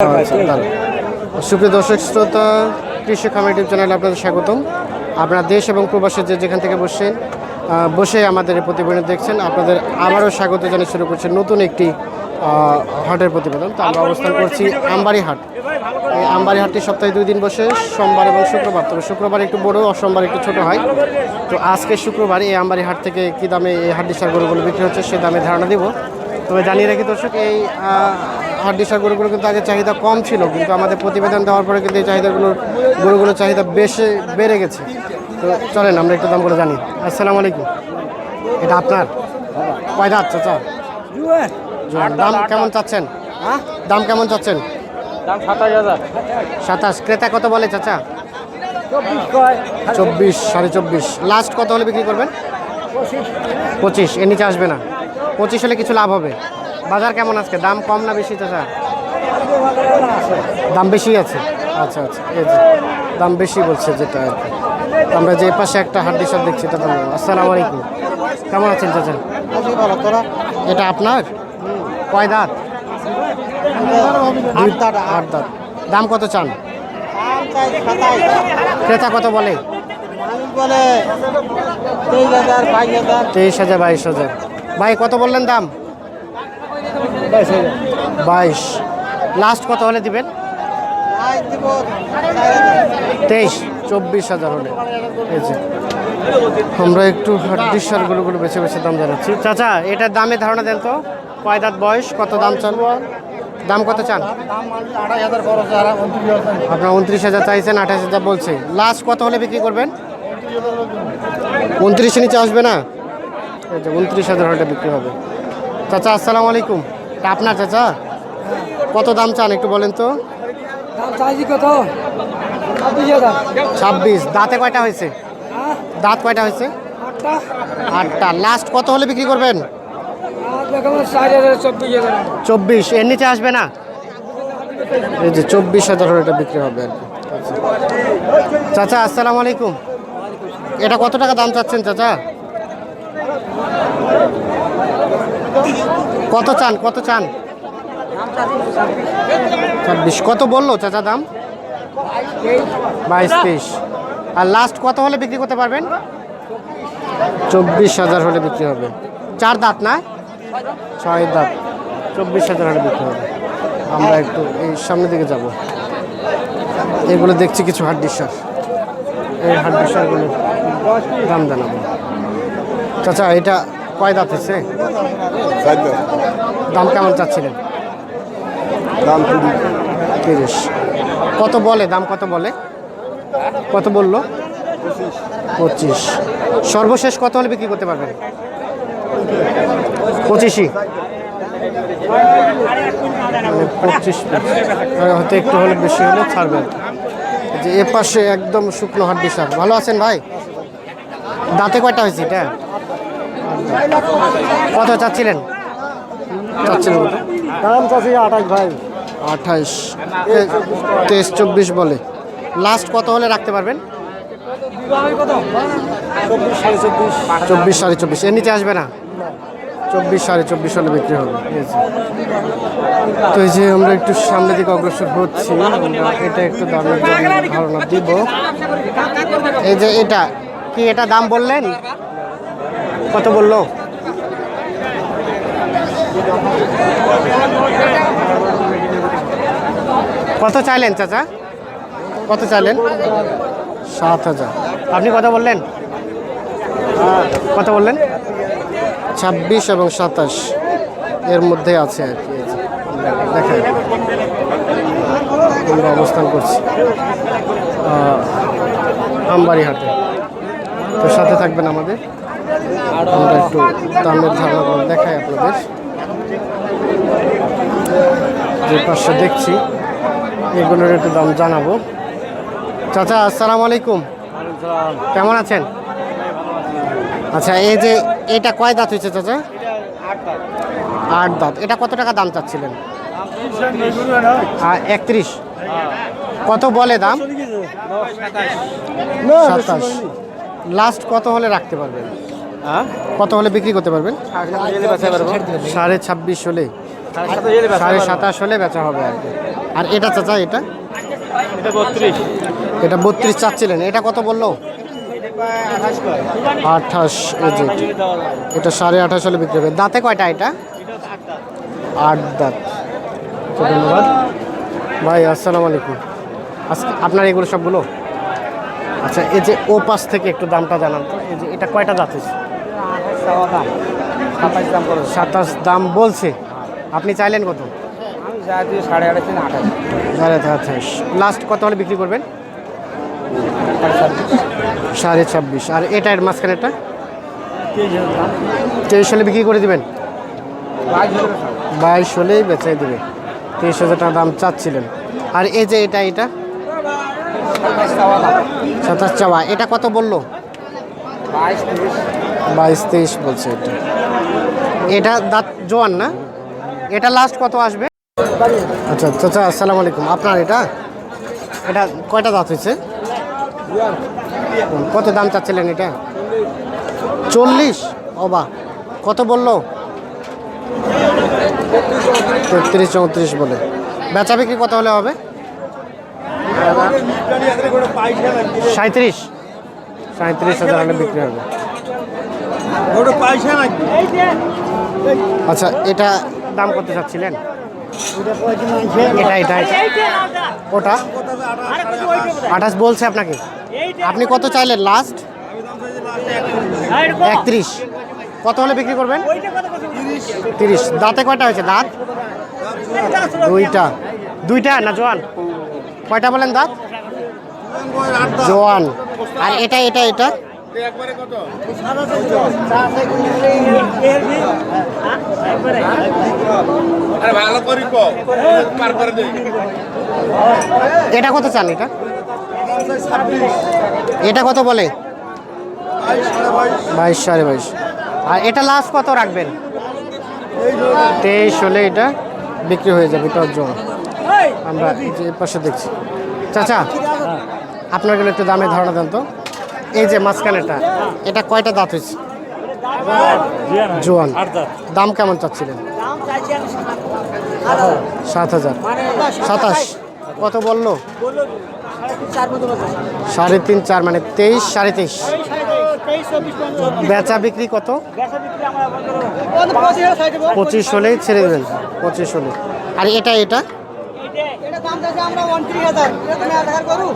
আচ্ছা, সুপ্রিয় দর্শক শ্রোতা কৃষি খামার ইউটিউব চ্যানেলে আপনাদের স্বাগতম। আপনারা দেশ এবং প্রবাসে যে যেখান থেকে বসছেন বসে আমাদের প্রতিবেদন দেখছেন আপনাদের আবারও স্বাগত জানিয়ে শুরু করছে নতুন একটি হাটের প্রতিবেদন। তো আমরা অবস্থান করছি আমবাড়ি হাট এই আমবাড়ি হাটটি সপ্তাহে দুই দিন বসে সোমবার এবং শুক্রবার। তবে শুক্রবার একটু বড় আর সোমবার একটু ছোট হয়। তো আজকে শুক্রবার এই আমবাড়ি হাট থেকে কী দামে এই হাড্ডিসার গরুগুলো বিক্রি হচ্ছে সে দামে ধারণা দিব। তবে জানিয়ে রাখি দর্শক এই হাড্ডিসার গরুগুলো কিন্তু আগে চাহিদা কম ছিল কিন্তু আমাদের প্রতিবেদন দেওয়ার পরে কিন্তু এই চাহিদাগুলোর গরুগুলোর চাহিদা বেশি বেড়ে গেছে। তো চলেন আমরা একটু দাম দামগুলো জানি। আসসালামু আলাইকুম। এটা আপনার? কয় দাঁত চাচা? দাম কেমন চাচ্ছেন? দাম কেমন চাচ্ছেন? দাম সাতাশ হাজার। সাতাশ। ক্রেতা কত বলে চাচা? চব্বিশ সাড়ে চব্বিশ। লাস্ট কত হলে বিক্রি করবেন? পঁচিশ এর নিচে আসবে না। পঁচিশ হলে কিছু লাভ হবে? বাজার কেমন আজকে? দাম কম না বেশি চাচা? দাম বেশি আছে। আচ্ছা আচ্ছা এই যে দাম বেশি বলছে যেটা আর কি। আমরা যে পাশে একটা হাড্ডি সব দেখছি এটা দাম আসসালামু আলাইকুম। কেমন আছেন চাচা? এটা আপনার? কয় দাঁত? আট দাঁত দাম কত চান? ক্রেতা কত বলে? বলে তেইশ হাজার বাইশ হাজার। ভাই কত বললেন দাম? বাইশ লাস্ট কত হলে দিবেন? তেইশ, চব্বিশ হাজার হলে। আমরা একটু হাড্ডির সারগুলোগুলো বেছে বেছে দাম জানাচ্ছি। চাচা, এটার দামে ধারণা দেন তো। কয় বয়স? কত দাম চান? দাম কত চান? উনত্রিশ আপনার উনত্রিশ হাজার চাইছেন, আঠাশ হাজার বলছে। লাস্ট কত হলে বিক্রি করবেন? উনত্রিশের নিচে আসবে না? উনত্রিশ হাজার হলে বিক্রি হবে। চাচা, আসসালামু আলাইকুম। আপনার চাচা কত দাম চান একটু বলেন তো? কত? ছাব্বিশ দাঁতে কয়টা হয়েছে? দাঁত কয়টা হয়েছে? আটটা। লাস্ট কত হলে বিক্রি করবেন? চব্বিশ এর নিচে আসবে না? এই যে চব্বিশ হাজার হলে এটা বিক্রি হবে আর কি। চাচা আসসালামু আলাইকুম। এটা কত টাকা দাম চাচ্ছেন চাচা? কত চান কত চান? ছাব্বিশ। কত বলল চাচা দাম? বাইশ তেইশ। আর লাস্ট কত হলে বিক্রি করতে পারবেন? চব্বিশ হাজার হলে বিক্রি হবে। চার দাঁত না? ছয় দাঁত। চব্বিশ হাজার হলে বিক্রি হবে। আমরা একটু এই সামনের দিকে যাব। এগুলো দেখছি কিছু হাড্ডি সার এই হাড্ডি সারগুলো দাম জানাব। চাচা, এটা কয় দাঁত হচ্ছে দাম কেমন চাচ্ছিলেন? দাম তিরিশ। কত বলে? দাম কত বলে? কত বলল? পঁচিশ। সর্বশেষ কত হলে বিক্রি করতে পারবেন? পঁচিশই। মানে পঁচিশ হয়তো একটু হলে বেশি হলে ছাড়বেন। যে এ পাশে একদম শুকনো হাড্ডি সার ভালো আছেন ভাই? দাঁতে কয়টা হয়েছে এটা? কত চাচ্ছিলেন? চাচ্ছিলেন দাম চাইছি আঠাশ ভাই। আঠাইশ তেইশ চব্বিশ বলে। লাস্ট কত হলে রাখতে পারবেন? চব্বিশ সাড়ে চব্বিশ। এর নিচে আসবে না? চব্বিশ সাড়ে চব্বিশ হলে বিক্রি হবে। তো এই যে আমরা একটু সামনের দিকে অগ্রসর হচ্ছি এটা একটু দামের ধারণা দিব। এই যে এটা কি এটা দাম বললেন? কত বলল? কত চাইলেন চাচা? কত চাইলেন? সাত হাজার। আপনি কত বললেন? কত বললেন? ছাব্বিশ এবং সাতাশ। এর মধ্যে আছে আর কি। দেখেন। আমরা অবস্থান করছি আমবাড়ি হাটে তো সাথে থাকবেন আমাদের। আমরা একটু দামের ধারণা দেখাই আপনাদের। যে পাশে দেখছি, এগুলোর একটু দাম জানাব। চাচা, আসসালামু আলাইকুম। কেমন আছেন? আচ্ছা এই যে এটা কয় দাঁত হয়েছে চাচা? আট দাঁত। এটা কত টাকা দাম চাচ্ছিলেন? একত্রিশ। কত বলে দাম? সাতাশ। লাস্ট কত হলে রাখতে পারবেন? কত হলে বিক্রি করতে পারবেন? সাড়ে ছাব্বিশ হলে। সাড়ে সাতাশ হলে বেচা হবে আর কি। আর এটা চাচা এটা? এটা বত্রিশ। চাচ্ছিলেন। এটা কত বলল? আঠাশ। এটা সাড়ে আঠাশ হলে বিক্রি হবে। দাঁতে কয়টা এটা? আট দাঁত। ধন্যবাদ। ভাই আসসালামু আলাইকুম। আজকে আপনার এগুলো সবগুলো? আচ্ছা এই যে ও পাশ থেকে একটু দামটা জানান তো, এই যে এটা কয়টা হয়েছে সাতাশ দাম বলছে। আপনি চাইলেন কত? সাড়ে লাস্ট কত হলে বিক্রি করবেন? সাড়ে ছাব্বিশ। আর এটা এর মাঝখানেটা তেইশ হলে বিক্রি করে দেবেন? বাইশ হলেই বেচাই দেবে। তেইশ হাজার টাকা দাম চাচ্ছিলেন। আর এই যে এটা এটা? সাতাশ চাওয়া। এটা কত বলল? বাইশ তেইশ বলছে এটা। এটা দাঁত জোয়ান না? এটা লাস্ট কত আসবে? আচ্ছা চাচা আসসালামু আলাইকুম। আপনার এটা? এটা কয়টা দাঁত হয়েছে? কত দাম চাচ্ছিলেন এটা? চল্লিশ? অবা কত বলল? তেত্রিশ চৌত্রিশ বলে। বেচা বিক্রি কত হলে হবে? সাঁত্রিশ। সাঁত্রিশ হাজার হলে বিক্রি হবে। আচ্ছা এটা দাম কত চাচ্ছিলেন? এটা এটা ওটা আঠাশ বলছে আপনাকে। আপনি কত চাইলেন লাস্ট একত্রিশ। কত হলে বিক্রি করবেন? তিরিশ। দাঁতে কয়টা হয়েছে? দাঁত? দুইটা। দুইটা না, জোয়ান? কয়টা বলেন দাঁত? জোয়ান। আর এটা এটা এটা? এটা কত চান এটা? এটা কত বলে? বাইশ, সাড়ে বাইশ। আর এটা লাস্ট কত রাখবেন? তেইশ হলে এটা বিক্রি হয়ে যাবে জন্য আমরা যে পাশে দেখছি। চাচা, আপনার গেলে একটু দামে ধারণা দেন তো। এই যে মাঝখানেটা এটা কয়টা দাঁত হয়েছে? জোয়ান। দাম কেমন চাচ্ছিলেন? সাত হাজার। সাতাশ। কত বলল? সাড়ে তিন চার মানে তেইশ, সাড়ে তেইশ। বেচা বিক্রি কত? পঁচিশ হলেই ছেড়ে দেবেন, পঁচিশ হলে আর এটা এটা? এটা দাম আমরা উনত্রিশ হাজার। এটা তুমি এক হাজার করু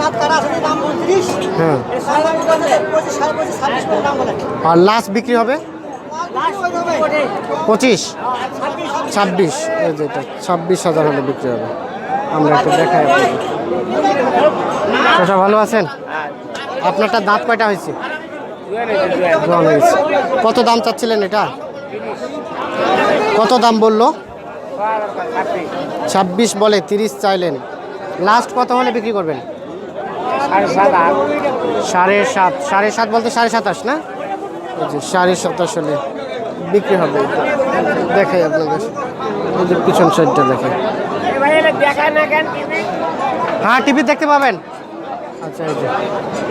দাঁত কাটা আছে দাম উনত্রিশ। হ্যাঁ। পঁচিশ সাড়ে পঁচিশ ছাব্বিশ করে দাম বলে। আর লাস্ট বিক্রি হবে? পঁচিশ? ছাব্বিশ এই যে এটা ছাব্বিশ হাজার হলে বিক্রি হবে। আমরা একটু দেখাই আপনাকে। ভালো আছেন? আপনারটা দাঁত কয়টা হয়েছে? কত দাম চাচ্ছিলেন এটা? কত দাম বলল? ছাব্বিশ বলে তিরিশ চাইলেন। লাস্ট কত হলে বিক্রি করবেন? সাড়ে সাত। সাড়ে সাত বলতে সাড়ে সাতাশ না? সাড়ে সাতাশ হলে বিক্রি হবে। দেখাই আপনাদের। এই যে পিছন সাইডটা দেখে হ্যাঁ টিভি দেখতে পাবেন। আচ্ছা এই যে।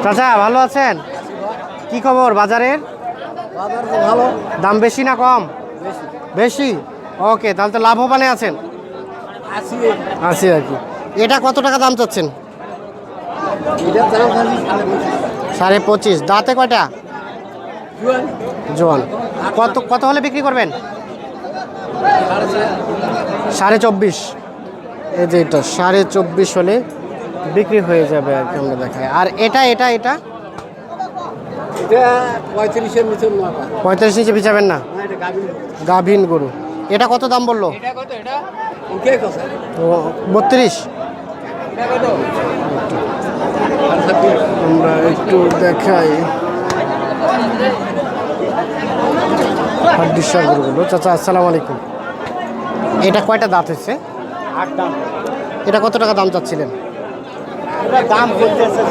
চাচা ভালো আছেন? কি খবর বাজারের? ভালো। দাম বেশি না কম? বেশি? ওকে তাহলে তো লাভবানে আছেন। আশি আর কি। এটা কত টাকা দাম চাচ্ছেন? সাড়ে পঁচিশ। দাঁতে কয়টা? জুয়ান। কত কত হলে বিক্রি করবেন? সাড়ে চব্বিশ। এই যে এটা সাড়ে চব্বিশ হলে বিক্রি হয়ে যাবে আর কি আমরা দেখায় আর এটা এটা এটা? পঁয়ত্রিশের নিচে নটা পঁয়তাল্লিশ নিচে বিচাবেন না? গাভিন গরু। এটা কত দাম বলল? এটা কত? এটা ওকে কথা। বত্রিশ। আমরা একটু দেখাই। হাড্ডিসার গরুগুলো চাচা আসসালামু আলাইকুম। এটা কয়টা দাঁত হচ্ছে আট দাম এটা কত টাকা দাম চাচ্ছিলেন? দাম বলতেছে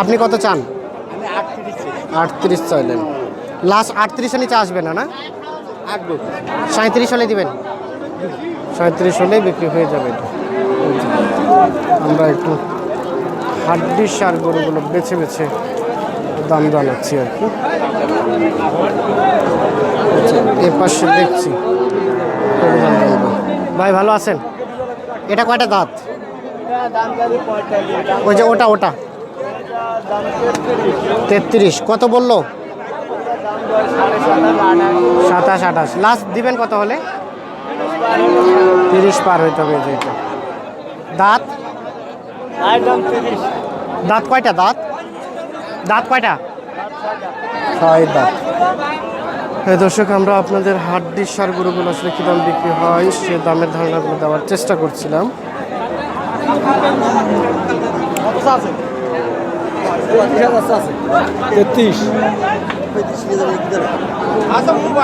আপনি কত চান? আমি আটত্রিশ আটত্রিশ চাইলেন। লাস্ট আটত্রিশের নিচে আসবে না না? আটবো সাঁত্রিশ হলে দিবেন? সাঁত্রিশ হলেই বিক্রি হয়ে যাবে। আমরা একটু হাড্ডি সার গরুগুলো বেছে বেছে দাম জানাচ্ছি আর কি। আচ্ছা, এ পাশে দেখছি। ভাই ভালো আছেন? এটা কয়টা দাঁত? ওই যে ওটা ওটা। তেত্রিশ। কত বলল? সাতাশ আঠাশ। লাস্ট দিবেন কত হলে? তিরিশ পার হইতে হবে এই যে এটা। দাঁত? দাঁত কয়টা দাঁত? দাঁত কয়টা? ছয় দাঁত। হ্যাঁ দর্শক আমরা আপনাদের হাড্ডির সার গরুগুলো আসলে কী দাম বিক্রি হয় সে দামের ধারণাগুলো দেওয়ার চেষ্টা করছিলাম। তেত্রিশ। gitmediği için yine giderek. Aslında bu